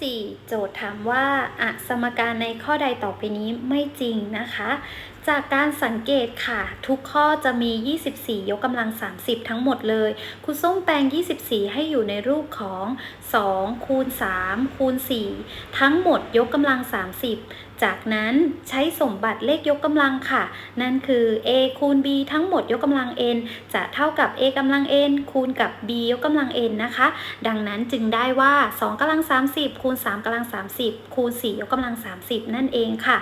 4 โจทย์ถามว่าอะสมการในข้อใดต่อไปนี้ไม่จริงนะคะ จากการสังเกตค่ะ ทุกข้อจะมี 24 ยกกำลัง 30 ทั้งหมดเลยครูส้มแปลง 24 ให้อยู่ในรูปของ 2 คูณ 3 คูณ 4 ทั้งหมดยกกำลัง 30 จากนั้นใช้สมบัติเลขยกกำลังค่ะ นั่นคือ a คูณ b ทั้งหมดยกกำลัง n จะเท่ากับ a กำลัง n คูณกับ b ยกกำลัง n นะคะ ดังนั้นจึงได้ว่า 2กำลัง 30 คูณ 3กำลัง 30 คูณ 4 ยกกำลัง 30 นั่นเองค่ะ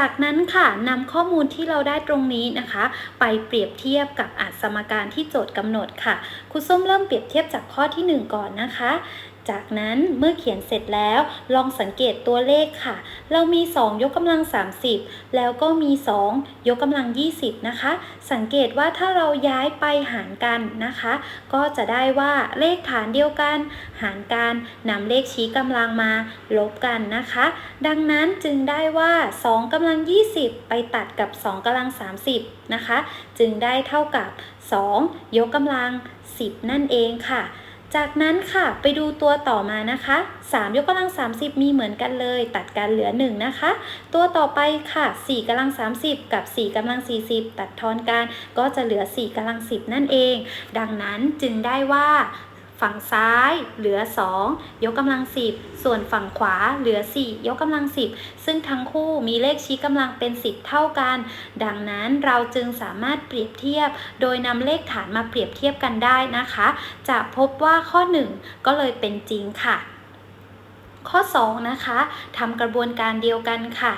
จากนั้นค่ะนำข้อมูลูลที่เราได้ตรงนี้นะคะ ไปเปรียบเทียบกับอัสมการที่โจทย์กำหนดค่ะครูส้มเริ่มเปรียบเทียบจากข้อที่ 1 ก่อนนะคะ จากนั้นเมื่อเขียนเสร็จแล้วลองสังเกตตัวเลขค่ะ เรามี 2 ยกกำลัง 30 แล้วก็มี 2 ยกกำลัง 20 นะคะ สังเกตว่าถ้าเราย้ายไปหารกันนะคะ ก็จะได้ว่าเลขฐานเดียวกัน หารกันนำเลขชี้กำลังมาลบกันนะคะ ดังนั้นจึงได้ว่า 2กำลัง 20 ไปตัดกับ 2กำลัง 30 นะคะ จึงได้เท่ากับ 2 ยกกำลัง 10 นั่นเองค่ะ จากนั้นค่ะไปดูตัวต่อมานะคะ 3 ยกกำลัง 30 มีเหมือนกันเลย ตัดกันเหลือ 1 นะคะ ตัวต่อไปค่ะ4กำลัง 30 กับ 4กำลัง 40 ตัดทอนกันก็จะเหลือ 4กำลัง 10 นั่นเอง ดังนั้นจึงได้ว่า ฝั่งซ้ายเหลือ 2 ยกกำลัง 10 ส่วนฝั่งขวาเหลือ 4 ยกกำลัง 10 ซึ่งทั้งคู่มีเลขชี้กำลังเป็น 10 เท่ากัน ดังนั้นเราจึงสามารถเปรียบเทียบ โดยนำเลขฐานมาเปรียบเทียบกันได้นะคะ จะพบว่าข้อ 1 ก็เลยเป็นจริงค่ะ ข้อ 2 นะคะทำกระบวนการเดียวกันค่ะ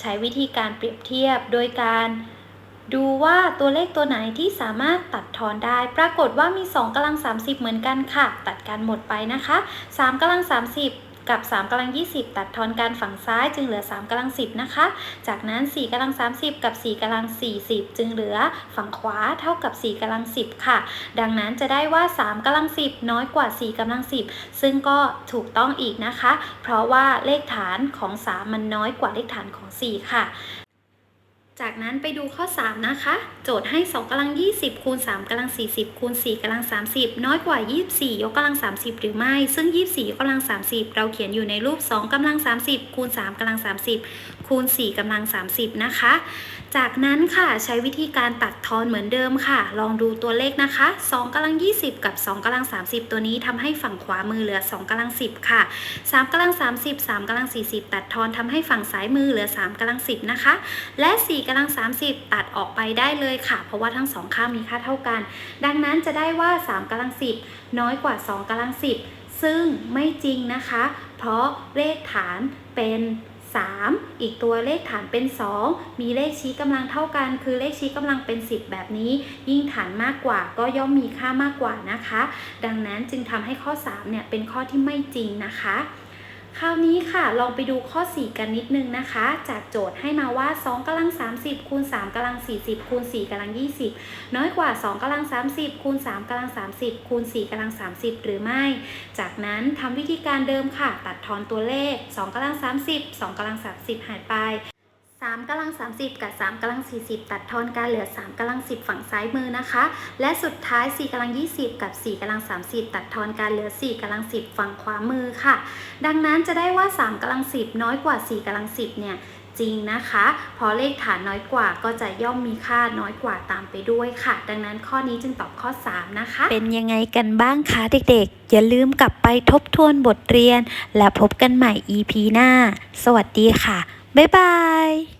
ใช้วิธีการเปรียบเทียบโดยการ ดูว่าตัวเลขตัวไหนที่สามารถตัดทอนได้ ปรากฏว่ามี 2กำลัง 30 เหมือนกันค่ะ ตัดกันหมดไปนะคะ 3กำลัง 30กับ3กำลัง 20 ตัดทอนกันฝั่งซ้ายจึงเหลือ 3กำลัง 10 นะคะ จากนั้น 4กำลัง 30 กับ 4กำลัง 40 จึงเหลือฝั่งขวาเท่ากับ 4กำลัง 10 ค่ะ ดังนั้นจะได้ว่า 3กำลัง 10 น้อยกว่า 4กำลัง 10 ซึ่งก็ถูกต้องอีกนะคะ เพราะว่าเลขฐานของ 3 มันน้อยกว่าเลขฐานของ 4 ค่ะ จากนั้นไปดูข้อ 3 นะคะ โจทย์ให้2กำลัง 20 คูณ3กำลัง 40 คูณ4กำลัง 30 น้อยกว่า 24 ยกกำลัง 30 หรือไม่ ซึ่ง 24 ยกกำลัง 30 เราเขียนอยู่ในรูป 2กำลัง 30 คูณ3กำลัง 30 คูณ4กำลัง 30 นะคะ จากนั้นค่ะใช้วิธีการตัดทอนเหมือนเดิมค่ะ ลองดูตัวเลขนะคะ 2กำลัง 20 กับ 2กำลัง 30 ตัวนี้ทำให้ฝั่งขวามือเหลือ 2กำลัง 10 ค่ะ 3กำลัง 30 3กำลัง 40 ตัดทอนทำให้ฝั่งซ้ายมือเหลือ 3กำลัง 10 นะคะ และ4กำลัง 30 ตัดออกไปได้เลยค่ะ เพราะว่าทั้งสองค่ามีค่าเท่ากัน ดังนั้นจะได้ว่า 3กำลัง 10 น้อยกว่า 2กำลัง 10 ซึ่งไม่จริงนะคะ เพราะเลขฐานเป็น 3 อีกตัวเลขฐานเป็น 2 มีเลขชี้กำลังเท่ากัน คือเลขชี้กำลังเป็น 10 แบบนี้ ยิ่งฐานมากกว่าก็ย่อมมีค่ามากกว่านะคะ ดังนั้นจึงทำให้ข้อ 3 เนี่ยเป็นข้อที่ไม่จริงนะคะ คราวนี้ค่ะลองไปดูข้อ 4 กันนิดนึงนะคะ จากโจทย์ให้มาว่า 2กำลัง 30คูณ3กำลัง 40คูณ4กำลัง 20 น้อยกว่า 2กำลัง 30คูณ3กำลัง 30คูณ4กำลัง 30 หรือไม่ จากนั้นทำวิธีการเดิมค่ะ ตัดทอนตัวเลข 2กำลัง 30 2กำลัง 30 หายไป 3กำลัง 30 กับ 3กำลัง 40 ตัดทอนกันเหลือ 3กำลัง 10 ฝั่งซ้ายมือนะคะ และสุดท้าย 4กำลัง 20 กับ 4กำลัง 30 ตัดทอนกันเหลือ 4กำลัง 10 ฝั่งขวามือค่ะ ดังนั้นจะได้ว่า 3กำลัง 10 น้อยกว่า 4กำลัง 10 เนี่ยจริงนะคะเพราะเลขฐานน้อยกว่าก็จะย่อมมีค่าน้อยกว่าตามไปด้วยค่ะ ดังนั้นข้อนี้จึงตอบข้อ 3 นะคะ เป็นยังไงกันบ้างคะเด็กๆ อย่าลืมกลับไปทบทวนบทเรียน และพบกันใหม่ EP หน้า สวัสดีค่ะ บ๊ายบาย